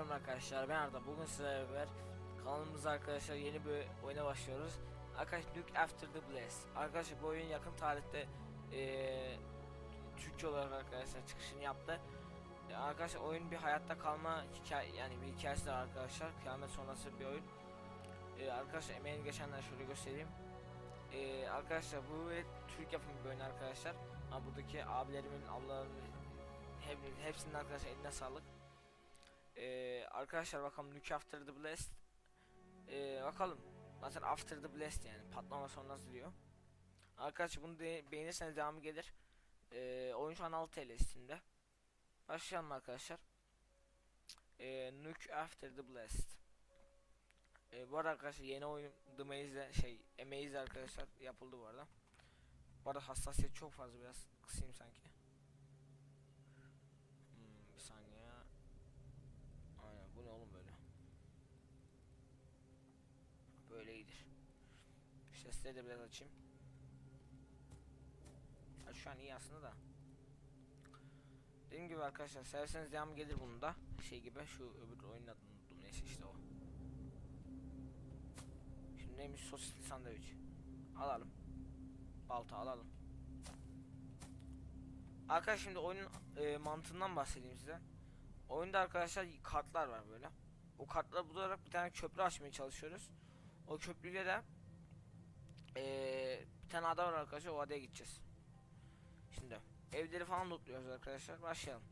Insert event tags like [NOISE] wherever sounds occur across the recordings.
selam arkadaşlar ben Arda. Bugün sizlerle beraber kanalımızda arkadaşlar yeni bir oyuna başlıyoruz. Arkadaşlar Duke After the Blast. Arkadaşlar bu oyun yakın tarihte eee Türkçe olarak arkadaşlar çıkışını yaptı. E, Arkadaşlar oyun bir hayatta kalma hikaye yani bir hikayesi var arkadaşlar. Kıyamet sonrası bir oyun. E, Arkadaşlar emeğini geçenler şöyle göstereyim. E, Arkadaşlar bu bir Türk yapımı bir oyun arkadaşlar. Ama buradaki abilerimin ablalarımın hep, hepsinin arkadaşlar eline sağlık ee, arkadaşlar bakalım Look After the Blast. Ee, bakalım. Zaten After the Blast yani patlama sonrası diyor. Arkadaşlar bunu de, beğenirseniz devamı gelir. Ee, oyun şu an 6 TL Steam'de başlayalım arkadaşlar. Ee, Nuke After the Blast. Ee, bu arada arkadaşlar yeni oyun The Maze'de şey Amaze arkadaşlar yapıldı bu arada. Bu arada hassasiyet çok fazla biraz kısayım sanki hmm, bir saniye Aynen bu ne oğlum böyle? Böyle iyidir. Sesleri de biraz açayım. Ha, şu an iyi aslında da. Dediğim gibi arkadaşlar severseniz devam gelir bunun da. Şey gibi şu öbür oyunun adını unuttum neyse işte o. Şimdi neymiş sosisli sandviç. Alalım. Balta alalım. Arkadaşlar şimdi oyunun e, mantığından bahsedeyim size. Oyunda arkadaşlar kartlar var böyle. O kartları bularak bir tane köprü açmaya çalışıyoruz. O köprüyle de eee bir tane ada var arkadaşlar o adaya gideceğiz. Şimdi evleri falan lootluyoruz arkadaşlar. Başlayalım.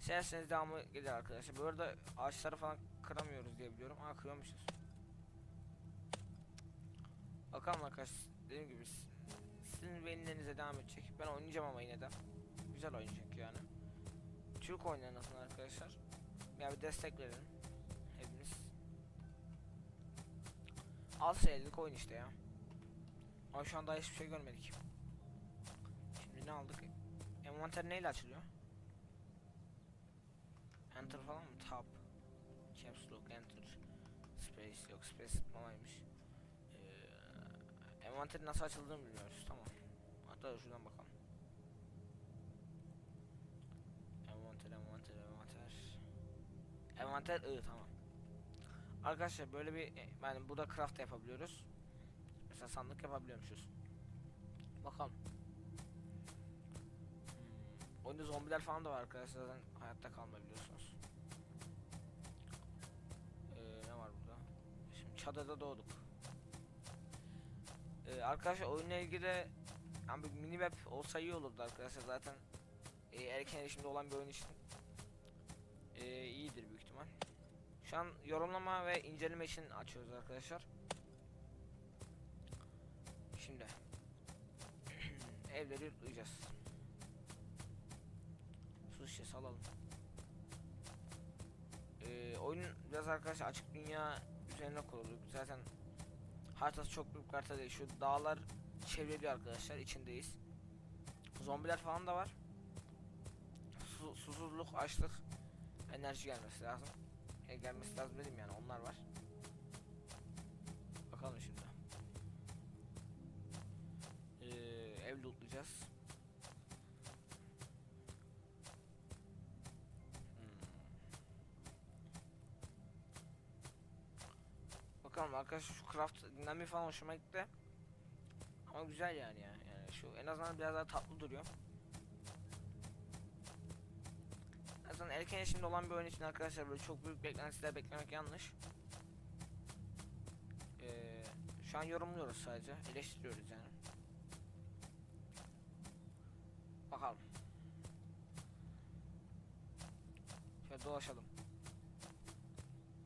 İsterseniz devamı gelir arkadaşlar. Bu arada ağaçları falan kıramıyoruz diye biliyorum. Aa kırıyormuşuz. Bakalım arkadaşlar dediğim gibi siz- sizin beğenilerinize devam edecek. Ben oynayacağım ama yine de. Güzel çünkü yani. Türk oynayan aslında arkadaşlar. Ya bir destek verelim. Hepimiz. Az sayılık oyun işte ya. Ama şu an daha hiçbir şey görmedik. Şimdi ne aldık? Envanter neyle açılıyor? Enter falan mı? Tab. Caps lock, enter. Space yok, space zıplamaymış. Ee, envanterin nasıl açıldığını bilmiyoruz. Tamam. Hatta şuradan bakalım. Envanter, envanter, envanter. Envanter I tamam. Arkadaşlar böyle bir yani burada craft yapabiliyoruz. Mesela sandık yapabiliyormuşuz. Bakalım. Hmm. Oyunda zombiler falan da var arkadaşlar zaten hayatta kalma biliyorsunuz. Ee, ne var burada? Şimdi çadırda doğduk. Ee, arkadaşlar oyunla ilgili yani bir mini map olsa iyi olurdu arkadaşlar zaten e, erken erişimde olan bir oyun için e, iyidir büyük ihtimal. Şu an yorumlama ve inceleme için açıyoruz arkadaşlar. Şimdi evleri yürüyeceğiz. Su şişesi alalım. E, oyun biraz arkadaşlar açık dünya üzerine kurulu. Zaten haritası çok büyük harita değil. Şu dağlar çevreliyor arkadaşlar. içindeyiz. Zombiler falan da var su, susuzluk, açlık, enerji gelmesi lazım. E, gelmesi lazım dedim yani onlar var. Lootlayacağız. Hmm. Bakalım arkadaşlar şu craft dinamiği falan hoşuma gitti. Ama güzel yani ya. Yani şu en azından biraz daha tatlı duruyor. Zaten erken yaşında olan bir oyun için arkadaşlar böyle çok büyük beklentiler beklemek yanlış. Ee, şu an yorumluyoruz sadece, eleştiriyoruz yani. Bakalım. Şöyle dolaşalım.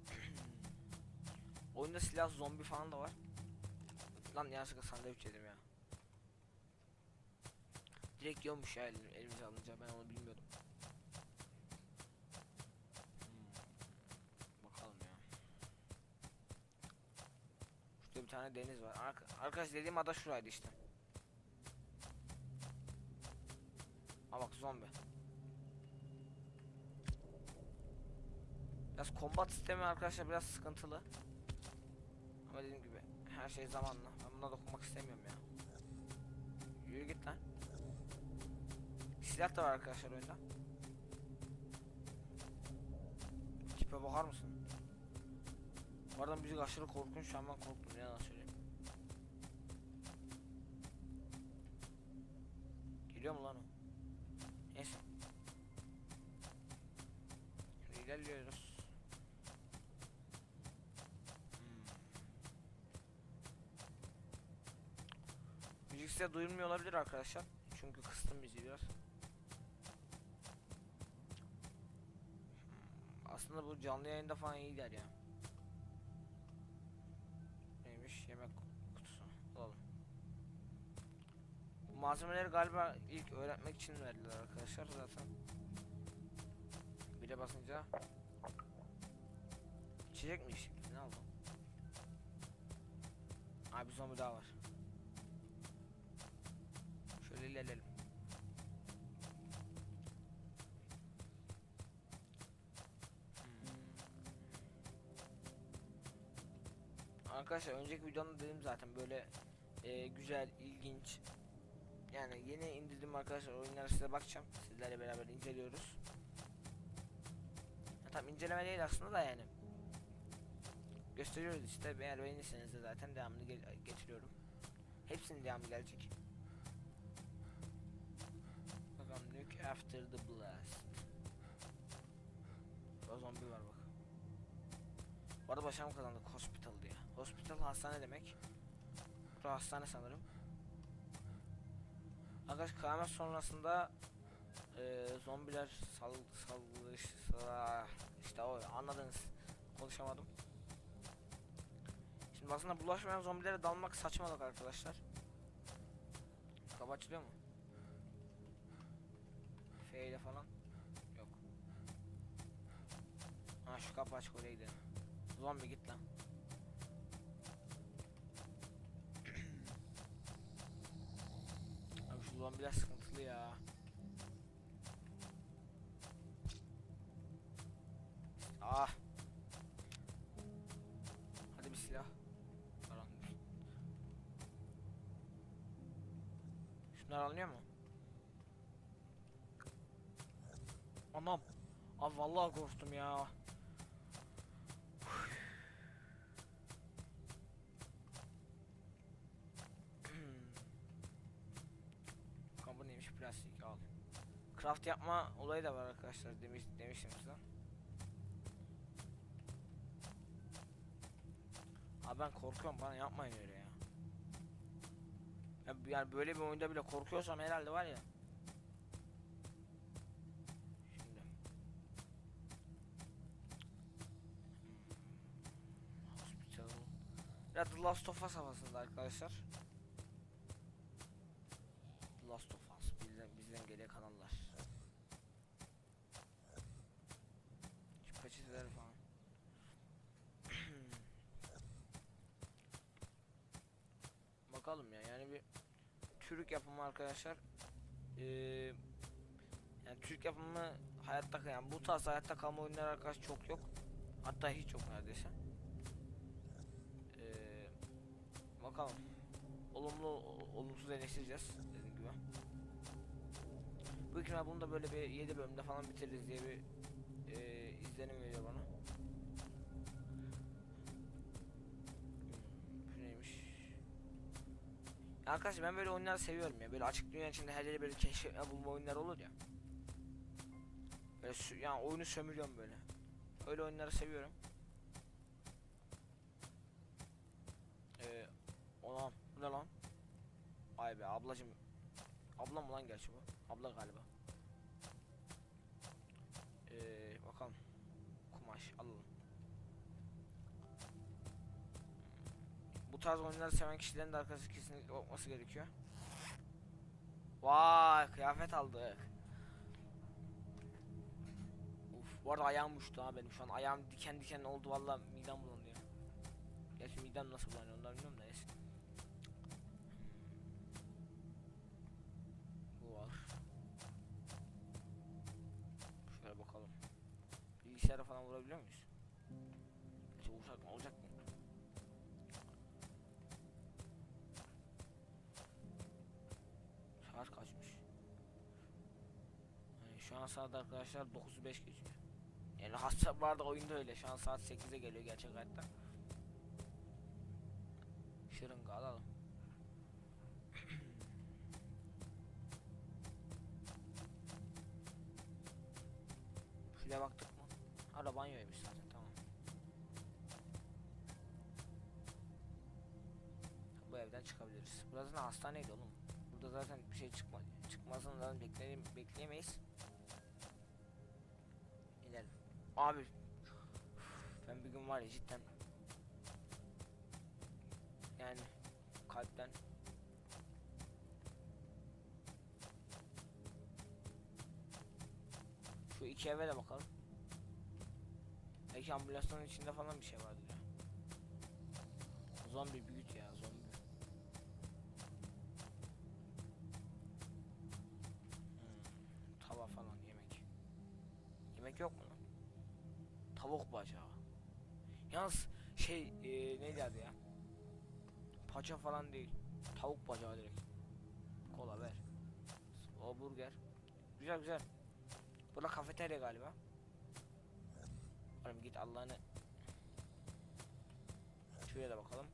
[CLEARS THROAT] Oyunda silah zombi falan da var. Lan yanlışlıkla sandviç yedim ya. Direkt yiyormuş ya elim, elimize alınca ben onu bilmiyordum. Bakalım ya. Şurada bir tane deniz var. Arka arkadaş dediğim ada şuraydı işte. Bak zombi. Biraz kombat sistemi arkadaşlar biraz sıkıntılı. Ama dediğim gibi her şey zamanla. Ben buna dokunmak istemiyorum ya. Yürü git lan. Silah da var arkadaşlar oyunda. Tipe bakar mısın? Bu arada müzik aşırı korkunç şu an ben korktum ne yalan söyleyeyim. Geliyor mu lan o? Neyse. Şimdi ilerliyoruz. Hmm. Müzik size duyulmuyor olabilir arkadaşlar. Çünkü kıstım müziği biraz. Hmm, Aslında bu canlı yayında falan iyi der ya. Neymiş? Yemek kutusu. Alalım. Bu malzemeleri galiba ilk öğretmek için verdiler arkadaşlar zaten. Bire basınca İçecek mi içtik? Ne aldım? Abi zombi daha var. Şöyle ilerleyelim. Hmm. Arkadaşlar önceki videomda dedim zaten böyle e, güzel, ilginç. Yani yeni indirdim arkadaşlar oyunlara size bakacağım. Sizlerle beraber inceliyoruz. Tam inceleme değil aslında da yani. Gösteriyoruz işte eğer beğenirseniz de zaten devamını gel- getiriyorum. Hepsinin devamı gelecek. Bakalım Nuke After the Blast. O zombi var bak. Bu arada başarım kazandık hospital diye. Hospital hastane demek. Bu hastane sanırım. Arkadaş kıyamet sonrasında e, zombiler sal saldırış sa- işte o anladınız. Konuşamadım. Şimdi aslında bulaşmayan zombilere dalmak saçmalık arkadaşlar. Kapı açılıyor mu? F ile falan. Yok. Ha şu kapı açık oraya gidelim. Zombi git lan. [CLEARS THROAT] Abi şu zombiler sıkıntılı ya. Ah. Hadi bir silah. Karanlık. Şunlar alınıyor mu? Anam. Abi vallahi korktum ya. Bakalım bu neymiş plastik al. Craft yapma olayı da var arkadaşlar demiş demiştim size. Abi ben korkuyorum bana yapmayın öyle ya. ya. Yani böyle bir oyunda bile korkuyorsam herhalde var ya. Şimdi. Hospital. Ya The Last of Us havasında arkadaşlar. The Last of Us bizden, bizden geriye kalanlar. Şu peçeteler falan. Bakalım ya yani bir Türk yapımı arkadaşlar. Ee, yani Türk yapımı hayatta yani bu tarz hayatta kalma oyunları arkadaş çok yok. Hatta hiç yok neredeyse. Ee, bakalım. Olumlu olumsuz eleştireceğiz dediğim gibi. Bu ihtimal bunu da böyle bir 7 bölümde falan bitiririz diye bir e, izlenim veriyor bana. Arkadaşlar ben böyle oyunları seviyorum ya. Böyle açık dünya içinde her yeri böyle keşfetme bulma oyunları olur ya. Böyle yani oyunu sömürüyorum böyle. Öyle oyunları seviyorum. Ee, ona bu ne lan? Ay be ablacım. Ablam mı lan gerçi bu? Abla galiba. Ee, bakalım. Kumaş alalım. Bu tarz oyunları seven kişilerin de arkadaşlar kesinlikle olması gerekiyor. Vay kıyafet aldık. Uf bu arada ayağım uçtu ha benim şu an ayağım diken diken oldu valla midem bulanıyor. Gerçi midem nasıl bulanıyor ondan bilmiyorum da neyse. Bu var. Şöyle bakalım. Bilgisayara falan vurabiliyor muyuz? Gerçi vursak mı olacak mı? Saat arkadaşlar 9'u 5 geçiyor. Yani hasta vardı oyunda öyle. Şu an saat 8'e geliyor gerçek hayatta. Şırınga alalım. [CLEARS THROAT] Şuraya baktık mı? Ara banyoymuş zaten tamam. Bu evden çıkabiliriz. Burası ne hastaneydi oğlum. Burada zaten bir şey çıkma çıkmasından bekleyelim bekleyemeyiz. Abi ben bir gün var ya cidden yani kalpten şu iki eve de bakalım. Belki ambulansların içinde falan bir şey vardır ya. Zombi. Paça falan değil. Tavuk bacağı direkt. Kola ver. O burger. Güzel güzel. Burada kafeterya galiba. Oğlum git Allah'ını. Şuraya da bakalım.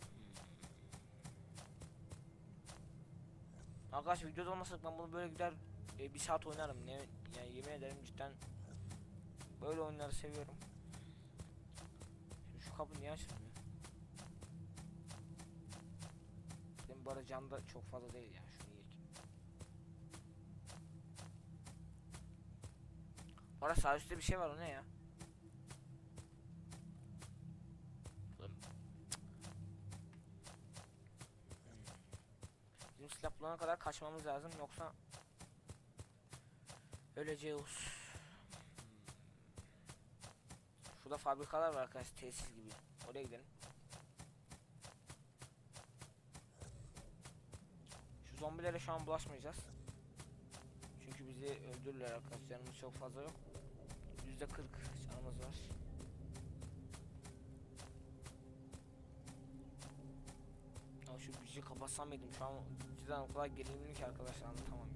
Hmm. Arkadaş videoda olmasak ben bunu böyle gider e, bir saat oynarım. Ne, yani yemin ederim cidden böyle oyunları seviyorum. Şimdi şu kapı niye açılmıyor? Benim bu can da çok fazla değil ya. Şunu yiyek. Bu arada sağ üstte bir şey var o ne ya? Bizim silah bulana kadar kaçmamız lazım yoksa öleceğiz. Şurada fabrikalar var arkadaşlar tesis gibi. Oraya gidelim. Şu zombilere şu an bulaşmayacağız. Çünkü bizi öldürürler arkadaşlar. Canımız çok fazla yok. Yüzde 40 canımız var. Ya şu müziği kapatsam mıydım? Şu an cidden o kadar gerilimli ki arkadaşlar anlatamam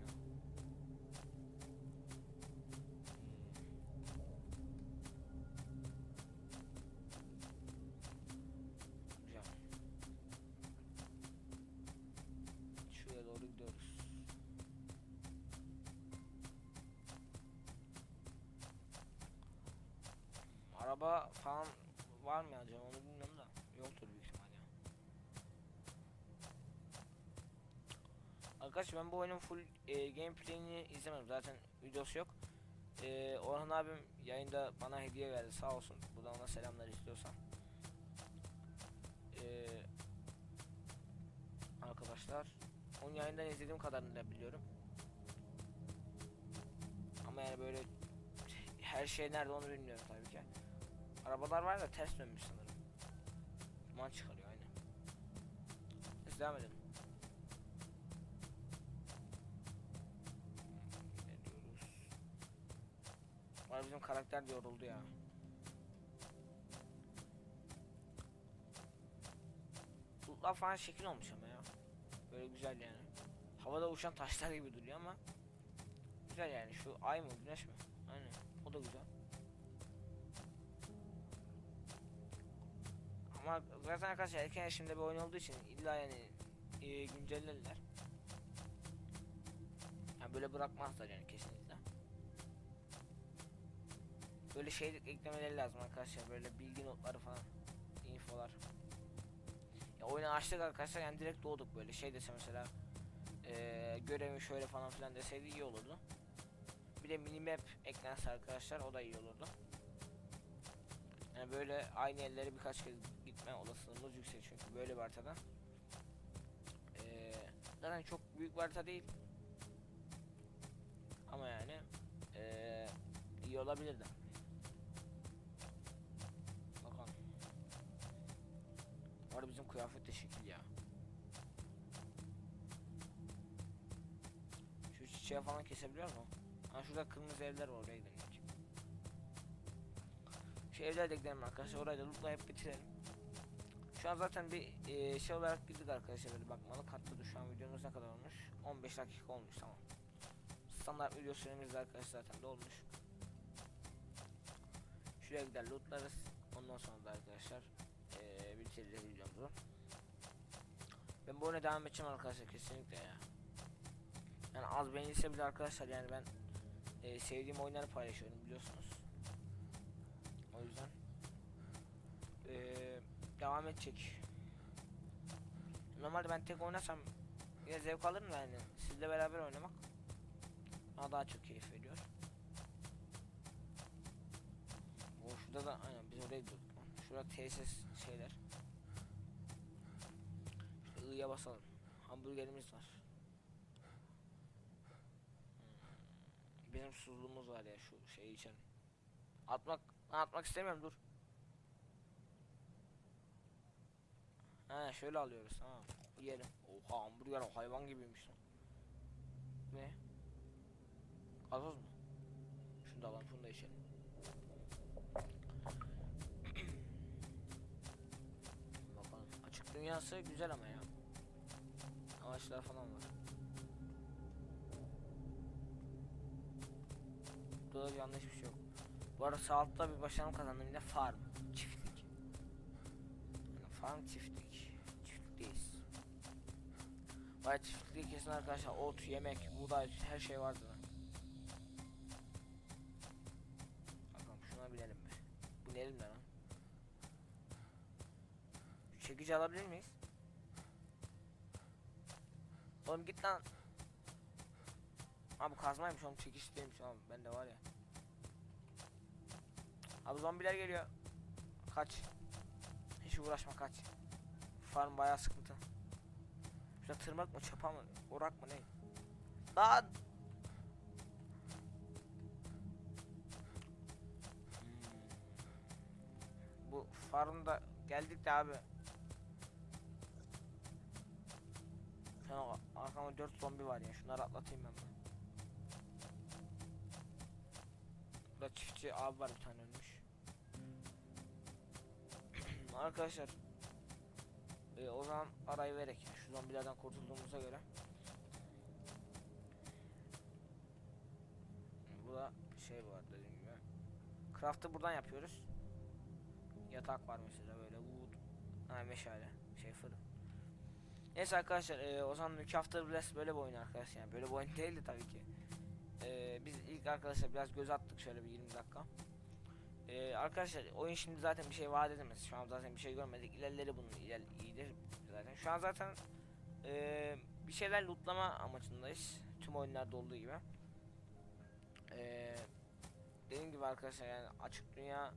Arkadaş ben bu oyunun full e, gameplay'ini izlemedim zaten videosu yok. E, Orhan abim yayında bana hediye verdi sağ olsun. Buradan ona selamlar istiyorsan. E, arkadaşlar onun yayından izlediğim kadarını da biliyorum. Ama yani böyle her şey nerede onu bilmiyorum tabii ki. Arabalar var da ters dönmüş sanırım. Duman çıkarıyor. Biz devam edelim. Var bizim karakter de yoruldu ya. Bulutlar falan şekil olmuş ama ya. Böyle güzel yani. Havada uçan taşlar gibi duruyor ama güzel yani. Şu ay mı güneş mi? Aynen. O da güzel. Ama zaten arkadaşlar erken yaşımda bir oyun olduğu için illa yani e, güncellerler. Yani böyle bırakmazlar yani kesinlikle. Böyle şey eklemeleri lazım arkadaşlar böyle bilgi notları falan infolar. Ya oyunu açtık arkadaşlar yani direkt doğduk böyle şey dese mesela e, görevi şöyle falan filan deseydi iyi olurdu. Bir de minimap eklense arkadaşlar o da iyi olurdu. Yani böyle aynı yerlere birkaç kez gitme olasılığımız yüksek çünkü böyle bir haritada. Ee, zaten çok büyük bir harita değil. Ama yani ee, iyi olabilirdi. Bu arada bizim kıyafet de şekil ya. Şu çiçeği falan kesebiliyor mu? Ha şurada kırmızı evler var oraya gidelim. Şu evlere de gidelim arkadaşlar orayı da lootlayıp bitirelim. Şu an zaten bir e, şey olarak girdik arkadaşlar böyle bakmalı katladı şu an videomuz ne kadar olmuş 15 dakika olmuş tamam standart video süremiz arkadaşlar zaten dolmuş. Şuraya gider lootlarız. Ondan sonra da arkadaşlar bitiririz videomuzu. Ben bu oyuna devam edeceğim arkadaşlar kesinlikle ya. Yani az beğenilse bile arkadaşlar yani ben eee, sevdiğim oyunları paylaşıyorum biliyorsunuz. O yüzden eee, devam edecek. Normalde ben tek oynasam yine zevk alırım da yani sizle beraber oynamak bana daha çok keyif veriyor. O şurada da aynen biz oraya lan. Şurada tesis şeyler. I'ya basalım. Hamburgerimiz var. Hmm, Bizim susuzluğumuz var ya şu şeyi içelim. Atmak atmak istemiyorum dur. Ha şöyle alıyoruz tamam. Yiyelim. Oha hamburger hayvan gibiymiş. Ne? Gazoz mu? Şunu da alalım şunu da içelim. Bakalım. Açık dünyası güzel ama ya. Ağaçlar falan var. Burada yanlış bir şey yok. Bu arada sağ altta bir başarım kazandım yine farm. Çiftlik. Yani farm çiftlik. Çiftlikteyiz. Vay çiftlikte kesin arkadaşlar ot, yemek, buğday her şey vardı lan. Bakalım şuna binelim mi? Binelim de lan. Çekici alabilir miyiz? Oğlum git lan. Abi kazmaymış oğlum çekiç değilmiş oğlum bende var ya. Abi zombiler geliyor. Kaç. Hiç uğraşma kaç. Farm bayağı sıkıntı. Şurada tırmak mı çapa mı orak mı ne? Lan! Hmm. Bu farmda geldik de abi. Şu an arkamda 4 zombi var ya şunları atlatayım ben. Burada çiftçi abi var bir tane ölmüş. [CLEARS THROAT] Arkadaşlar e, o zaman arayı verek ya şu zombilerden kurtulduğumuza göre. Bu da şey var dediğim gibi. Craft'ı buradan yapıyoruz. Yatak var mesela böyle wood. Ha meşale şey fırın. Neyse arkadaşlar e, o zaman After Blast böyle bir oyun arkadaşlar yani böyle bir oyun değildi tabii ki. E, biz ilk arkadaşlar biraz göz attık şöyle bir 20 dakika. E, arkadaşlar oyun şimdi zaten bir şey vaat edemez. Şu an zaten bir şey görmedik. İlerleri bunun iler iyidir zaten. Şu an zaten e, bir şeyler lootlama amacındayız. Tüm oyunlarda olduğu gibi. E, dediğim gibi arkadaşlar yani açık dünya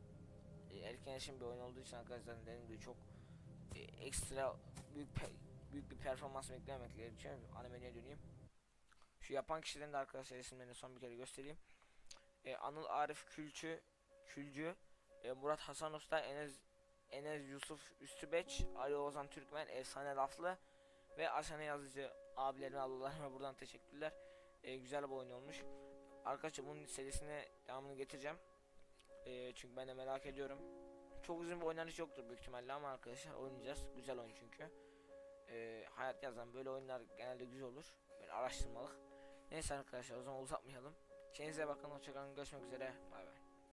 e, erken erişim bir oyun olduğu için arkadaşlar dediğim gibi çok e, ekstra büyük büyük bir performans beklememek gerekiyor. Ana menüye döneyim. Şu yapan kişilerin de arkadaşlar isimlerini son bir kere göstereyim. E, Anıl Arif Külçü, Külcü, e, Murat Hasan Usta, Enes Enes Yusuf Üstübeç, Ali Ozan Türkmen, Efsane Laflı ve Asane Yazıcı abilerime ablalarıma buradan teşekkürler. E, güzel bir oyun olmuş. Arkadaşlar bunun serisine devamını getireceğim. E, çünkü ben de merak ediyorum. Çok uzun bir oynanış yoktur büyük ihtimalle ama arkadaşlar oynayacağız. Güzel oyun çünkü. E, hayat yazan böyle oyunlar genelde güzel olur. Böyle araştırmalık. Neyse arkadaşlar o zaman uzatmayalım. Kendinize bakın hoşçakalın görüşmek üzere bay bay.